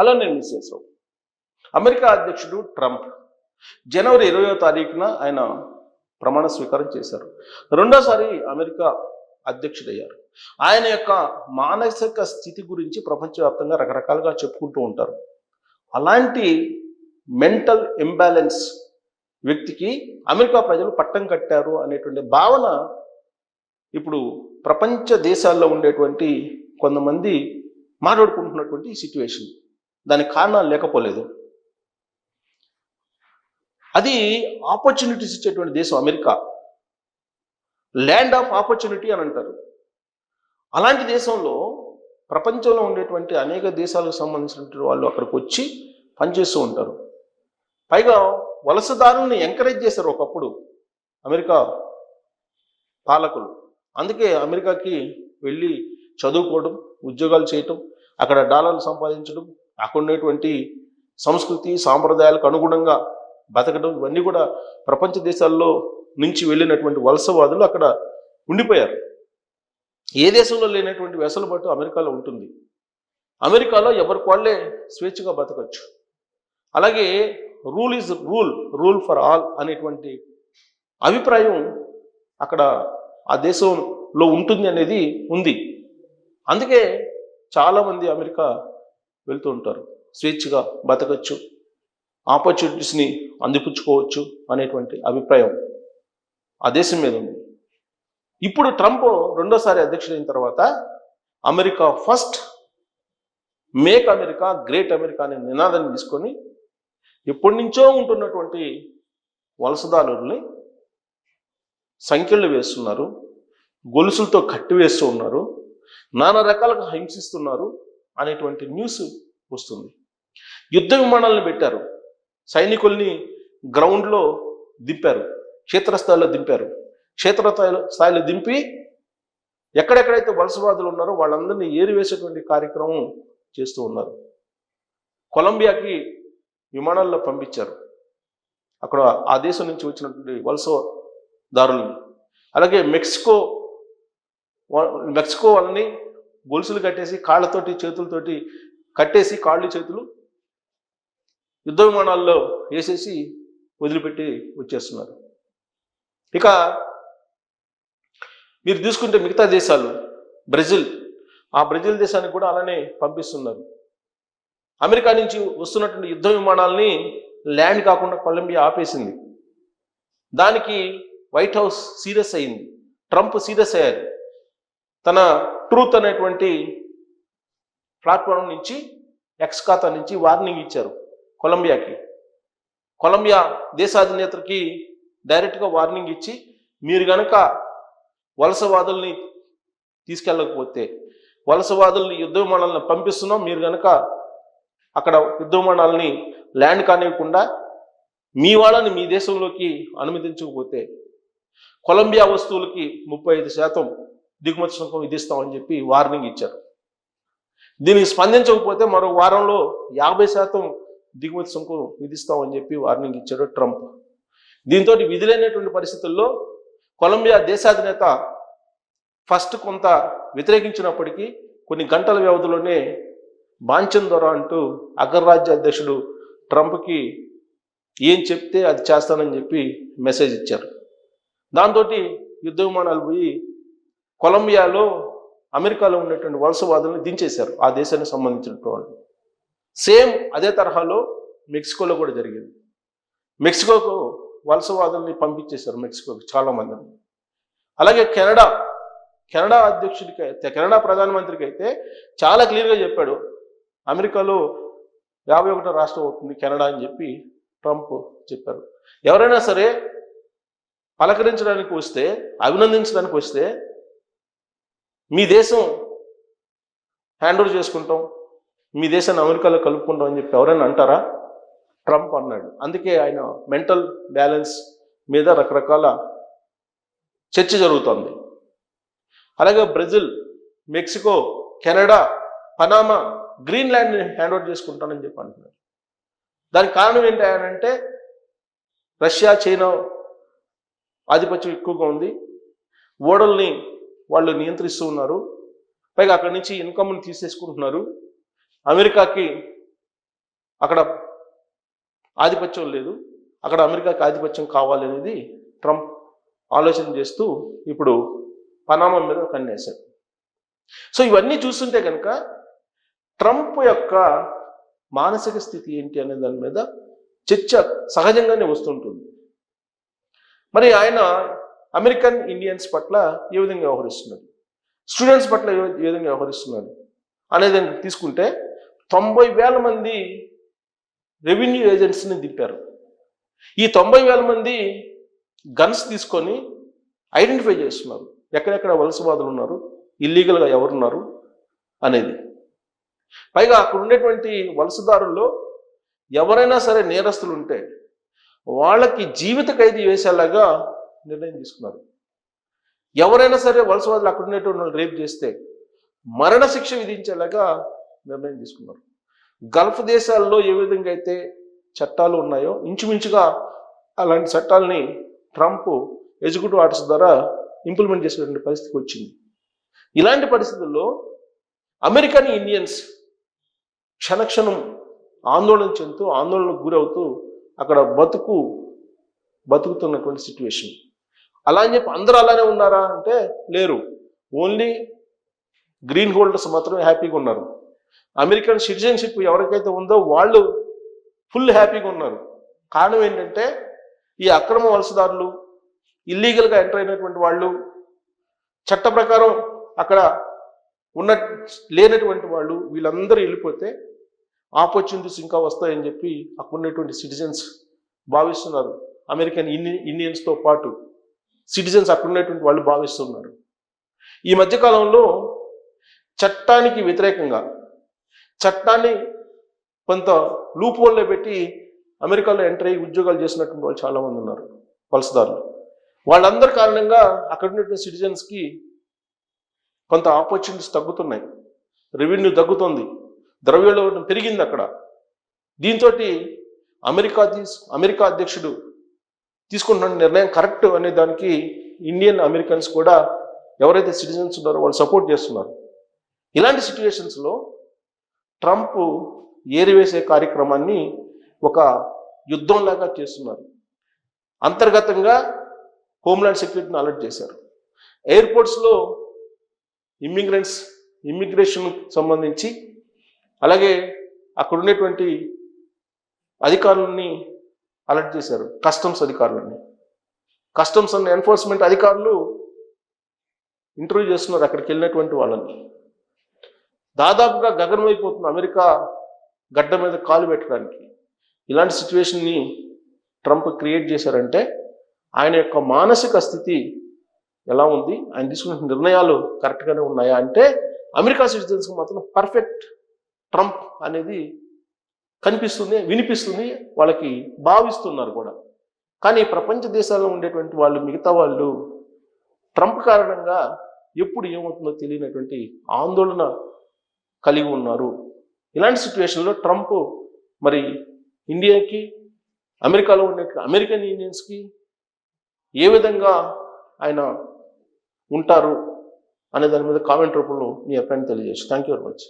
Hello నేను Mrs America అధ్యక్షుడు Trump జనవరి ఇరవయో తారీఖున ఆయన ప్రమాణ స్వీకారం చేశారు. రెండోసారి అమెరికా అధ్యక్షుడయ్యారు. ఆయన యొక్క మానసిక స్థితి గురించి ప్రపంచవ్యాప్తంగా రకరకాలుగా చెప్పుకుంటూ ఉంటారు. అలాంటి మెంటల్ ఇంబ్యాలెన్స్ వ్యక్తికి అమెరికా ప్రజలు పట్టం కట్టారు అనేటువంటి భావన ఇప్పుడు ప్రపంచ దేశాల్లో ఉండేటువంటి కొంతమంది మాట్లాడుకుంటున్నటువంటి సిచ్యువేషన్. దానికి కారణాలు లేకపోలేదు. అది ఆపర్చునిటీస్ ఇచ్చేటువంటి దేశం అమెరికా. ల్యాండ్ ఆఫ్ ఆపర్చునిటీ అని అంటారు. అలాంటి దేశంలో ప్రపంచంలో ఉండేటువంటి అనేక దేశాలకు సంబంధించినటువంటి వాళ్ళు అక్కడికి వచ్చి పనిచేస్తూ ఉంటారు. పైగా వలసదారుల్ని ఎంకరేజ్ చేశారు ఒకప్పుడు అమెరికా పాలకులు. అందుకే అమెరికాకి వెళ్ళి చదువుకోవడం ఉద్యోగాలు చేయటం అక్కడ డాలర్లు సంపాదించడం అక్కడ సంస్కృతి సాంప్రదాయాలకు అనుగుణంగా బతకడం ఇవన్నీ కూడా ప్రపంచ దేశాల్లో నుంచి వెళ్ళినటువంటి వలసవాదులు అక్కడ ఉండిపోయారు. ఏ దేశంలో లేనటువంటి వెసలుబాటు అమెరికాలో ఉంటుంది. అమెరికాలో ఎవరికి వాళ్ళే స్వేచ్ఛగా బతకచ్చు. అలాగే rule is rule rule for all అనేటువంటి అభిప్రాయం అక్కడ ఆ దేశంలో ఉంటుంది అనేది ఉంది. అందుకే చాలామంది అమెరికా వెళ్తూ ఉంటారు. స్వేచ్ఛగా బతకచ్చు. ఆపర్చునిటీస్ని అందిపుచ్చుకోవచ్చు అనేటువంటి అభిప్రాయం ఆ దేశం మీద ఉంది. ఇప్పుడు ట్రంప్ రెండోసారి అధ్యక్షుడైన తర్వాత America first make America great America అనే నినాదాన్ని తీసుకొని ఎప్పటి నుంచో ఉంటున్నటువంటి వలసదారుల్ని సంఖ్యలు వేస్తున్నారు. గొలుసులతో కట్టివేస్తూ ఉన్నారు. నానా రకాలుగా హింసిస్తున్నారు. అనేటువంటి న్యూస్ వస్తుంది. యుద్ధ విమానాలను పెట్టారు. సైనికుల్ని గ్రౌండ్లో దింపారు. క్షేత్రస్థాయిలో దింపారు. క్షేత్రస్థాయిలో స్థాయిలో దింపి ఎక్కడెక్కడైతే వలసవాదులు ఉన్నారో వాళ్ళందరినీ ఏరివేసేటువంటి కార్యక్రమం చేస్తూ ఉన్నారు. కొలంబియాకి విమానాల్లో పంపించారు. అక్కడ ఆ దేశం నుంచి వచ్చినటువంటి వలసదారుల్ని. అలాగే మెక్సికో మెక్సికో వాళ్ళని గొలుసులు కట్టేసి కాళ్ళతోటి చేతులతోటి కట్టేసి కాళ్ళు చేతులు యుద్ధ విమానాల్లో వేసేసి వదిలిపెట్టి వచ్చేస్తున్నారు. ఇక మీరు తీసుకుంటే మిగతా దేశాలు బ్రెజిల్ ఆ బ్రెజిల్ దేశానికి కూడా అలానే పంపిస్తున్నారు. అమెరికా నుంచి వస్తున్నటువంటి యుద్ధ విమానాల్ని ల్యాండ్ కాకుండా కొలంబియా ఆపేసింది. దానికి వైట్ హౌస్ సీరియస్ అయింది. ట్రంప్ సీరియస్ అయ్యారు. తన ట్రూత్ అనేటువంటి ప్లాట్ఫామ్ నుంచి ఎక్స్ ఖాతా నుంచి వార్నింగ్ ఇచ్చారు కొలంబియాకి. కొలంబియా దేశాధినేతకి డైరెక్ట్గా వార్నింగ్ ఇచ్చి మీరు గనక వలసవాదుల్ని తీసుకెళ్ళకపోతే వలసవాదుల్ని యుద్ధ విమానాలను పంపిస్తున్నాం మీరు గనక అక్కడ యుద్ధ విమానాలని ల్యాండ్ కానివ్వకుండా మీ వాళ్ళని మీ దేశంలోకి అనుమతించకపోతే కొలంబియా వస్తువులకి ముప్పై ఐదు శాతం దిగుమతి సుంకం విధిస్తామని చెప్పి వార్నింగ్ ఇచ్చారు. దీనికి స్పందించకపోతే మరో వారంలో యాభై శాతం దిగుమతి సుంకం విధిస్తామని చెప్పి వార్నింగ్ ఇచ్చాడు ట్రంప్. దీంతో విధులైనటువంటి పరిస్థితుల్లో కొలంబియా దేశాధినేత ఫస్ట్ కొంత వ్యతిరేకించినప్పటికీ కొన్ని గంటల వ్యవధిలోనే బాంచన్ దొర అంటూ అగ్రరాజ్య అధ్యక్షుడు ట్రంప్కి ఏం చెప్తే అది చేస్తానని చెప్పి మెసేజ్ ఇచ్చారు. దాంతో యుద్ధ విమానాలు పోయి కొలంబియాలో అమెరికాలో ఉన్నటువంటి వలసవాదులను దించేశారు ఆ దేశానికి సంబంధించినటువంటి వాళ్ళు. సేమ్ అదే తరహాలో మెక్సికోలో కూడా జరిగింది. మెక్సికోకు వలసవాదుల్ని పంపించేశారు మెక్సికోకి చాలామందిని అలాగే కెనడా కెనడా అధ్యక్షుడికి అయితే కెనడా ప్రధానమంత్రికి అయితే చాలా క్లియర్గా చెప్పాడు. అమెరికాలో యాభై ఒకటో రాష్ట్రం అవుతుంది కెనడా అని చెప్పి ట్రంప్ చెప్పారు. ఎవరైనా సరే పలకరించడానికి వస్తే అభినందించడానికి వస్తే మీ దేశం హ్యాండ్ ఓవర్ చేసుకుంటాం. మీ దేశాన్ని అమెరికాలో కలుపుకుంటాం అని చెప్పి ఎవరైనా అంటారా? ట్రంప్ అన్నాడు. అందుకే ఆయన మెంటల్ బ్యాలెన్స్ మీద రకరకాల చర్చ జరుగుతోంది. అలాగే బ్రెజిల్ మెక్సికో కెనడా పనామా గ్రీన్లాండ్ని హ్యాండ్ ఓవర్ చేసుకుంటానని చెప్పి అంటున్నారు. దానికి కారణం ఏంటి అంటే రష్యా చైనా ఆధిపత్యం ఎక్కువగా ఉంది. ఓడల్ని వాళ్ళు నియంత్రిస్తూ ఉన్నారు. పైగా అక్కడి నుంచి ఇన్కమ్ని తీసేసుకుంటున్నారు. అమెరికాకి అక్కడ ఆధిపత్యం లేదు. అక్కడ అమెరికాకి ఆధిపత్యం కావాలి అనేది ట్రంప్ ఆలోచన చేస్తూ ఇప్పుడు పనామా మీద కన్నేశారు సో ఇవన్నీ చూస్తుంటే కనుక ట్రంప్ యొక్క మానసిక స్థితి ఏంటి అనే దాని మీద చర్చ సహజంగానే వస్తుంటుంది. మరి ఆయన అమెరికన్ ఇండియన్స్ పట్ల ఏ విధంగా వ్యవహరిస్తున్నాడు? స్టూడెంట్స్ పట్ల ఏ విధంగా వ్యవహరిస్తున్నాడు? అనేది తీసుకుంటే తొంభై వేల మంది రెవెన్యూ ఏజెంట్స్ని దింపారు. ఈ తొంభై వేల మంది గన్స్ తీసుకొని ఐడెంటిఫై చేస్తున్నారు. ఎక్కడెక్కడ వలసవాదులు ఉన్నారు? ఇల్లీగల్గా ఎవరున్నారు? అనేది. పైగా అక్కడ ఉండేటువంటి వలసదారుల్లో ఎవరైనా సరే నేరస్తులు ఉంటే వాళ్ళకి జీవిత ఖైదీ వేసేలాగా నిర్ణయం తీసుకున్నారు. ఎవరైనా సరే వలసవాదులు అక్కడ ఉండేటువంటి వాళ్ళు రేప్ చేస్తే మరణ శిక్ష విధించేలాగా నిర్ణయం తీసుకున్నారు. గల్ఫ్ దేశాల్లో ఏ విధంగా అయితే చట్టాలు ఉన్నాయో ఇంచుమించుగా అలాంటి చట్టాలని ట్రంప్ ఎగ్జిక్యూటివ్ ఆర్డర్స్ ద్వారా ఇంప్లిమెంట్ చేసేటువంటి పరిస్థితికి వచ్చింది. ఇలాంటి పరిస్థితుల్లో అమెరికన్ ఇండియన్స్ క్షణక్షణం ఆందోళన చెందుతూ ఆందోళనకు గురవుతూ అక్కడ బతుకు బతుకుతున్నటువంటి సిచ్యువేషన్ అలా అని చెప్పి అందరూ అలానే ఉన్నారా అంటే లేరు. ఓన్లీ గ్రీన్ హోల్డర్స్ మాత్రమే హ్యాపీగా ఉన్నారు. అమెరికన్ సిటిజన్షిప్ ఎవరికైతే ఉందో వాళ్ళు ఫుల్ హ్యాపీగా ఉన్నారు. కారణం ఏంటంటే ఈ అక్రమ వలసదారులు ఇల్లీగల్గా ఎంటర్ అయినటువంటి వాళ్ళు చట్ట ప్రకారం అక్కడ ఉన్న లేనటువంటి వాళ్ళు వీళ్ళందరూ వెళ్ళిపోతే ఆపర్చునిటీస్ ఇంకా వస్తాయని చెప్పి అక్కడ ఉన్నటువంటి సిటిజన్స్ భావిస్తున్నారు అమెరికన్ ఇండి ఇండియన్స్తో పాటు సిటిజన్స్ అక్కడున్నటువంటి వాళ్ళు భావిస్తున్నారు. ఈ మధ్యకాలంలో చట్టానికి వ్యతిరేకంగా చట్టాన్ని కొంత లూప్ హోల్లో పెట్టి అమెరికాలో ఎంటర్ అయ్యి ఉద్యోగాలు చేసినటువంటి వాళ్ళు చాలామంది ఉన్నారు వలసదారులు వాళ్ళందరి కారణంగా అక్కడ ఉన్నటువంటి సిటిజన్స్కి కొంత ఆపర్చునిటీస్ తగ్గుతున్నాయి. రెవెన్యూ తగ్గుతుంది. ద్రవ్యోల్బణం పెరిగింది అక్కడ. దీంతో అమెరికా అమెరికా అధ్యక్షుడు తీసుకుంటున్న నిర్ణయం కరెక్ట్ అనే దానికి ఇండియన్ అమెరికన్స్ కూడా ఎవరైతే సిటిజన్స్ ఉన్నారో వాళ్ళు సపోర్ట్ చేస్తున్నారు. ఇలాంటి సిచ్యువేషన్స్లో ట్రంప్ ఏరివేసే కార్యక్రమాన్ని ఒక యుద్ధంలాగా చేస్తున్నారు. అంతర్గతంగా హోమ్లాండ్ సెక్యూరిటీని అలర్ట్ చేశారు. ఎయిర్పోర్ట్స్లో ఇమ్మిగ్రెంట్స్ ఇమ్మిగ్రేషన్ సంబంధించి అలాగే అక్కడ ఉండేటువంటి అధికారులని అలర్ట్ చేశారు కస్టమ్స్ అధికారులని. కస్టమ్స్ అండ్ ఎన్ఫోర్స్మెంట్ అధికారులు ఇంటర్వ్యూ చేస్తున్నారు అక్కడికి వెళ్ళినటువంటి వాళ్ళని. దాదాపుగా గగనమైపోతుంది అమెరికా గడ్డ మీద కాలు పెట్టడానికి. ఇలాంటి సిచ్యువేషన్ని ట్రంప్ క్రియేట్ చేశారంటే ఆయన యొక్క మానసిక స్థితి ఎలా ఉంది? ఆయన తీసుకున్న నిర్ణయాలు కరెక్ట్గానే ఉన్నాయా? అంటే అమెరికా సిటిజన్స్కి మాత్రం పర్ఫెక్ట్ ట్రంప్ అనేది కనిపిస్తుంది వినిపిస్తుంది వాళ్ళకి భావిస్తున్నారు కూడా. కానీ ప్రపంచ దేశాల్లో ఉండేటువంటి వాళ్ళు మిగతా వాళ్ళు ట్రంప్ కారణంగా ఎప్పుడు ఏమవుతుందో తెలియనటువంటి ఆందోళన కలిగి ఉన్నారు. ఇలాంటి సిచ్యువేషన్లో ట్రంప్ మరి ఇండియాకి అమెరికాలో ఉండే అమెరికన్ ఇండియన్స్కి ఏ విధంగా ఆయన ఉంటారు అనే దాని మీద కామెంట్ రూపంలో మీ అభిప్రాయం తెలియజేసి థ్యాంక్ యూ వెరీ మచ్